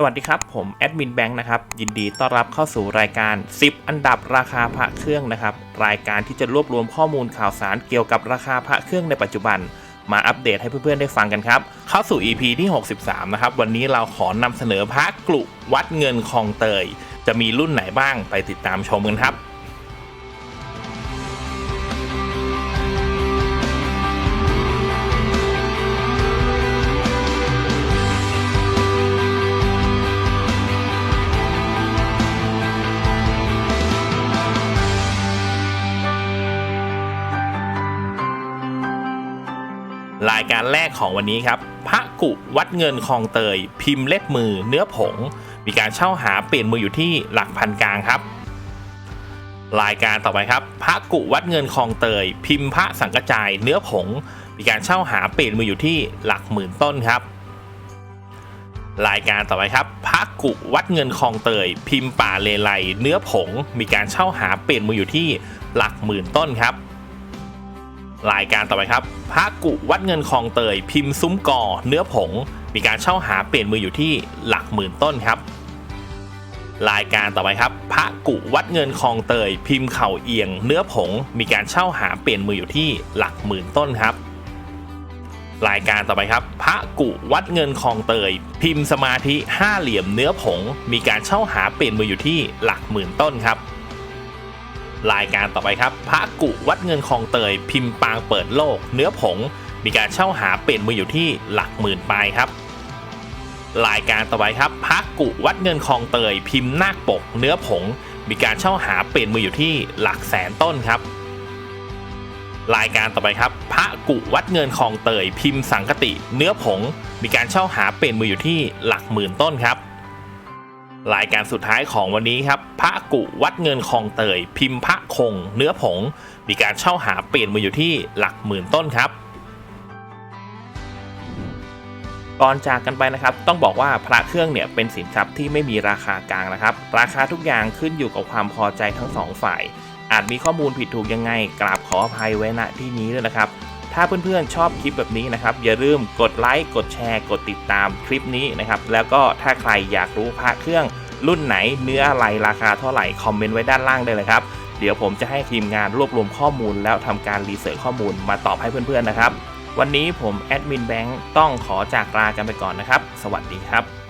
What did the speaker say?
สวัสดีครับ ผมแอดมินแบงค์นะครับ ยินดีต้อนรับเข้าสู่รายการ 10 อันดับราคาพระเครื่องนะครับ รายการที่จะรวบรวมข้อมูลข่าวสารเกี่ยวกับราคาพระเครื่องในปัจจุบัน มาอัปเดตให้เพื่อนๆได้ฟังกันครับ เข้าสู่ EP ที่ 63 นะครับ วันนี้เราขอนำเสนอพระกลุวัดเงินคลองเตย จะมีรุ่นไหนบ้างไปติดตามชมกันครับ รายการแรกของวันนี้ครับพระกุวัดเงินคลองเตย พิมพ์เล็บมือเนื้อผง มีการเช่าหาเปลี่ยนมืออยู่ที่หลักพันกลางครับ รายการต่อไปครับพระกุวัดเงินคลองเตย พิมพ์พระสังกจายเนื้อผง มีการเช่าหาเปลี่ยนมืออยู่ที่หลักหมื่นต้นครับ รายการต่อไปครับพระกุวัดเงินคลองเตย พิมพ์ป่าเลไลเนื้อผง มีการเช่าหาเปลี่ยนมืออยู่ที่หลักหมื่นต้นครับ รายการต่อไปครับพระกุวัดเงินคลองเตย พิมพ์ซุ้มกอ เนื้อผง มีการเช่าหาเปลี่ยนมืออยู่ที่หลักหมื่นต้นครับ รายการต่อไปครับพระกุวัดเงินคลองเตย พิมพ์เข่าเอียง เนื้อผง มีการเช่าหาเปลี่ยนมืออยู่ที่หลักหมื่นต้นครับ รายการต่อไปครับพระกุวัดเงินคลองเตย พิมพ์สมาธิห้าเหลี่ยมเนื้อผง มีการเช่าหาเปลี่ยนมืออยู่ที่หลักหมื่นต้นครับ รายการต่อไปครับ พระกุวัดเงินคลองเตย พิมพ์ปางเปิดโลก เนื้อผง มีการเช่าหาเปลี่ยนมืออยู่ที่หลักหมื่นปลายครับรายการต่อไปครับพระกุวัดเงินคลองเตย พิมพ์นาคปก เนื้อผง มีการเช่าหาเปลี่ยนมืออยู่ที่หลักแสนต้นครับ รายการต่อไปครับ พระกุวัดเงินคลองเตย พิมพ์สังกติ เนื้อผง มีการเช่าหาเปลี่ยนมืออยู่ที่หลักหมื่นต้นครับ รายการสุดท้ายของวันนี้ครับ พระกุวัดเงินคลองเตย พิมพ์พระคง เนื้อผง มีการเช่าหาเปลี่ยนมืออยู่ที่หลักหมื่นต้นครับก่อนจากกันไปนะครับต้องบอกว่าพระเครื่องเนี่ยเป็นสินทรัพย์ที่ไม่มีราคากลางนะครับ ราคาทุกอย่างขึ้นอยู่กับความพอใจทั้งสองฝ่าย อาจมีข้อมูลผิดถูกยังไงกราบขออภัยไว้ณที่นี้ด้วยนะครับ ถ้าเพื่อนๆชอบคลิปแบบนี้นะครับ อย่าลืมกดไลค์ กดแชร์ กดติดตามคลิปนี้นะครับ แล้วก็ถ้าใครอยากรู้พระเครื่องรุ่นไหนเนื้ออะไรราคาเท่าไหร่ คอมเมนต์ไว้ด้านล่างได้เลยครับ เดี๋ยวผมจะให้ทีมงานรวบรวมข้อมูล แล้วทำการรีเสิร์ชข้อมูลมาตอบให้เพื่อนๆนะครับ วันนี้ผมแอดมินแบงค์ต้องขอจากลากันไปก่อนนะครับ สวัสดีครับ